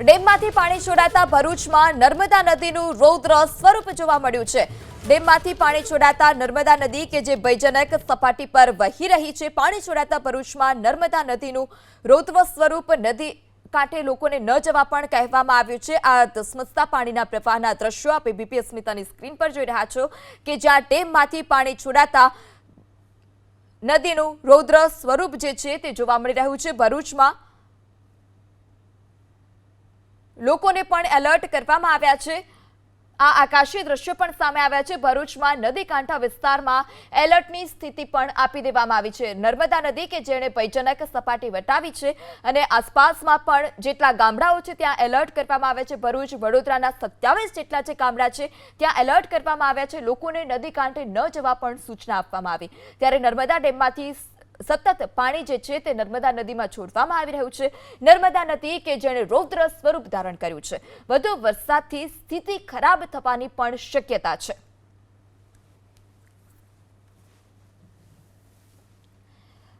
ડેમમાંથી પાણી છોડાતા ભરૂચમાં નર્મદા નદીનું રૌદ્ર સ્વરૂપ જોવા મળ્યું છે. ડેમમાંથી પાણી છોડાતા નર્મદા નદી કે જે ભયજનક સપાટી પર વહી રહી છે, પાણી છોડાતા ભરૂચમાં નર્મદા નદીનું રૌદ્ર સ્વરૂપ નદી કાંઠે લોકોને ન જવા પણ કહેવામાં આવ્યું છે. આ ધસમસતા પાણીના પ્રવાહના દ્રશ્યો આપ બીપી અસ્મિતાની સ્ક્રીન પર જોઈ રહ્યા છો કે જ્યાં ડેમમાંથી પાણી છોડાતા નદીનું રૌદ્ર સ્વરૂપ જે છે તે જોવા મળી રહ્યું છે. ભરૂચમાં લોકોને પણ એલર્ટ કરવામાં આવ્યા છે. આ આકાશી દ્રશ્યો પણ સામે આવ્યા છે. ભરૂચમાં નદી કાંઠા વિસ્તારમાં એલર્ટની સ્થિતિ પણ આપી દેવામાં આવી છે. નર્મદા નદી કે જેણે ભયજનક સપાટી વટાવી છે અને આસપાસમાં પણ જેટલા ગામડાઓ છે ત્યાં એલર્ટ કરવામાં આવે છે. ભરૂચ, વડોદરાના સત્યાવીસ જેટલા જે ગામડા છે ત્યાં એલર્ટ કરવામાં આવ્યા છે. લોકોને નદી કાંઠે ન જવા પણ સૂચના આપવામાં આવી. ત્યારે નર્મદા ડેમમાંથી સતત પાણી જે છે તે નર્મદા નદીમાં છોડવામાં આવી રહ્યું છે. નર્મદા નદી કે જેણે રૌદ્ર સ્વરૂપ ધારણ કર્યું છે. વધુ વરસાદથી સ્થિતિ ખરાબ થવાની પણ શક્યતા છે.